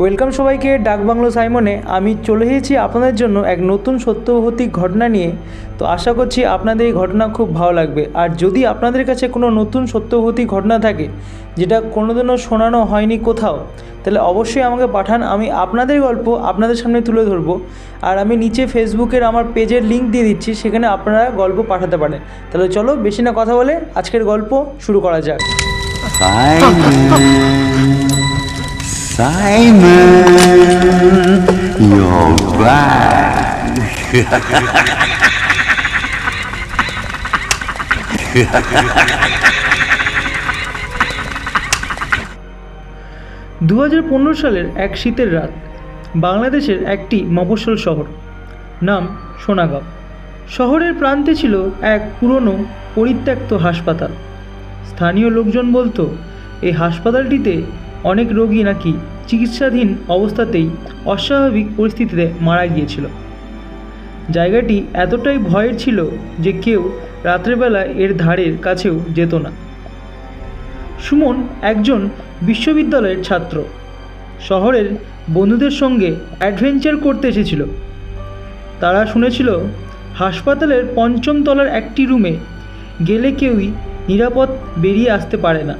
Welcome সবাইকে ডাকবাংলো সাইমনে। আমি চলে এসেছি আপনাদের জন্য এক নতুন সত্যভৌতিক ঘটনা নিয়ে। তো আশা করছি আপনাদের এই ঘটনা খুব ভালো লাগবে। আর যদি আপনাদের কাছে কোনো নতুন সত্যভৌতিক ঘটনা থাকে, যেটা কোনোদিনও শোনানো হয়নি কোথাও, তাহলে অবশ্যই আমাকে পাঠান। আমি আপনাদের গল্প আপনাদের সামনে তুলে ধরবো। আর আমি নিচে ফেসবুকের আমার পেজের লিঙ্ক দিয়ে দিচ্ছি, সেখানে আপনারা গল্প পাঠাতে পারেন। তাহলে চলো বেশি না কথা বলে আজকের গল্প শুরু করা যাক। Simon, you're back. দু সালের এক শীতের রাত বাংলাদেশের একটি মফস্বল শহর নাম সোনাগাঁও শহরের প্রান্তে ছিল এক পুরনো পরিত্যক্ত হাসপাতাল স্থানীয় লোকজন বলতো এই হাসপাতালটিতে অনেক রোগী নাকি চিকিৎসাধীন অবস্থাতেই অস্বাভাবিক পরিস্থিতিতে মারা গিয়েছিল। জায়গাটি এতটাই ভয়ের ছিল যে কেউ রাত্রেবেলা এর ধারের কাছেও যেত না। সুমন একজন বিশ্ববিদ্যালয়ের ছাত্র। শহরের বন্ধুদের সঙ্গে অ্যাডভেঞ্চার করতে এসেছিল। তারা শুনেছিল, হাসপাতালের পঞ্চম তলার একটি রুমে গেলে কেউই নিরাপদ বেরিয়ে আসতে পারে না।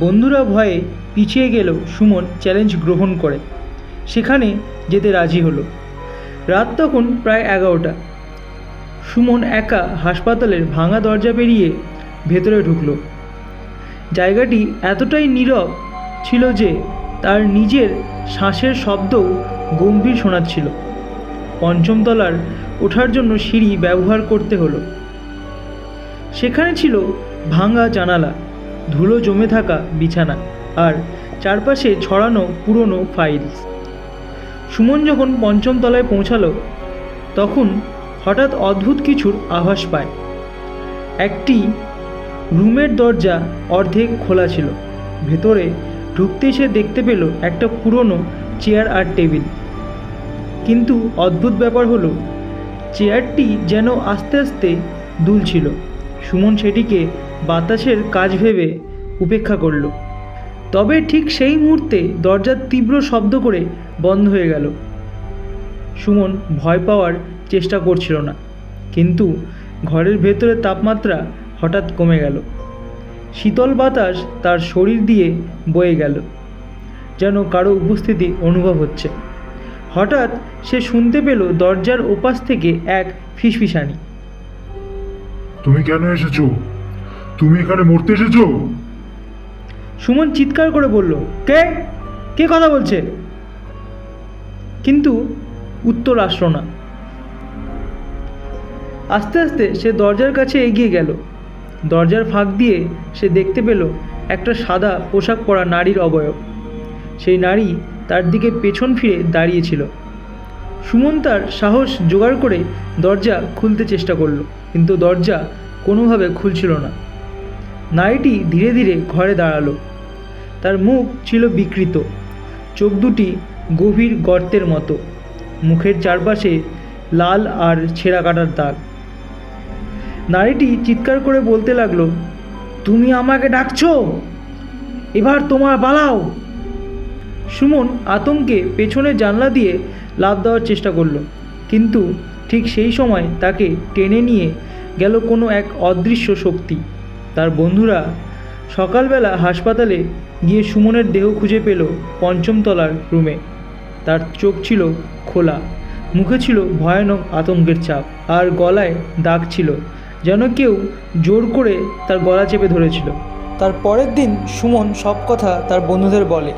বন্ধুরা ভয়ে পিছিয়ে গেলেও সুমন চ্যালেঞ্জ গ্রহণ করে। সেখানে যেতে রাজি হলো। রাত তখন প্রায় এগারোটা। সুমন একা হাসপাতালের ভাঙা দরজা পেরিয়ে ভেতরে ঢুকলো। জায়গাটি এতটাই নীরব ছিল যে তার নিজের শ্বাসের শব্দও গম্ভীর শোনাচ্ছিল। পঞ্চমতলার ওঠার জন্য সিঁড়ি ব্যবহার করতে হলো। সেখানে ছিল ভাঙা জানালা, ধুলো জমে থাকা বিছানা। আর চারপাশে ছড়ানো পুরনো ফাইলস সুমন যখন পঞ্চম তলায় পৌঁছালো, তখন হঠাৎ অদ্ভুত কিছুর আভাস পায়। একটি রুমের দরজা অর্ধেক খোলা ছিল। ভেতরে ঢুকতে সে দেখতে পেল একটা পুরনো চেয়ার আর টেবিল কিন্তু অদ্ভুত ব্যাপার হলো চেয়ারটি যেন আস্তে আস্তে দুলছিল। সুমন সেটিকে বাতাসের কাজ ভেবে উপেক্ষা করল। তবে ঠিক সেই মুহূর্তে দরজার তীব্র শব্দ করে বন্ধ হয়ে গেল। সুমন ভয় পাওয়ার চেষ্টা করছিল না, কিন্তু ঘরের ভেতরে তাপমাত্রা হঠাৎ কমে গেল। শীতল বাতাস তার শরীর দিয়ে বয়ে গেল, যেন কারও উপস্থিতি অনুভব হচ্ছে। হঠাৎ সে শুনতে পেল দরজার ওপাশ থেকে এক ফিসফিসানি। তুমি কেন এসেছ? তুমি এখানে মরতে এসেছ? সুমন চিৎকার করে বলল, কে? কে কথা বলছে? কিন্তু উত্তর আসলো না। আস্তে আস্তে সে দরজার কাছে এগিয়ে গেল। দরজার ফাঁক দিয়ে সে দেখতে পেল একটা সাদা পোশাক পরা নারীর অবয়ব। সেই নারী তার দিকে পেছন ফিরে দাঁড়িয়েছিল সুমন তার সাহস জোগাড় করে দরজা খুলতে চেষ্টা করল, কিন্তু দরজা কোনোভাবে খুলছিল না। নারীটি ধীরে ধীরে ঘরে দাঁড়াল। তার মুখ ছিল বিকৃত। চোখ দুটি গভীর গর্তের মতো। মুখের চারপাশে লাল আর ছেঁড়া কাটার দাগ। নারীটি চিৎকার করে বলতে লাগল, তুমি আমাকে ডাকছো? এবার তোমার বালাও সুমন আতঙ্কে পেছনে জানলা দিয়ে লাফ দেওয়ার চেষ্টা করল, কিন্তু ঠিক সেই সময় তাকে টেনে নিয়ে গেল কোনো এক অদৃশ্য শক্তি। তার বন্ধুরা সকালবেলা হাসপাতালে গিয়ে সুমনের দেহ খুঁজে পেল পঞ্চম তলার রুমে। তার চোখ ছিল খোলা, মুখে ছিল ভয়ানক আতঙ্কের চাপ, আর গলায় দাগ ছিল যেন কেউ জোর করে তার গলা চেপে ধরেছিল। তার পরের দিন সুমন সব কথা তার বন্ধুদের বলে।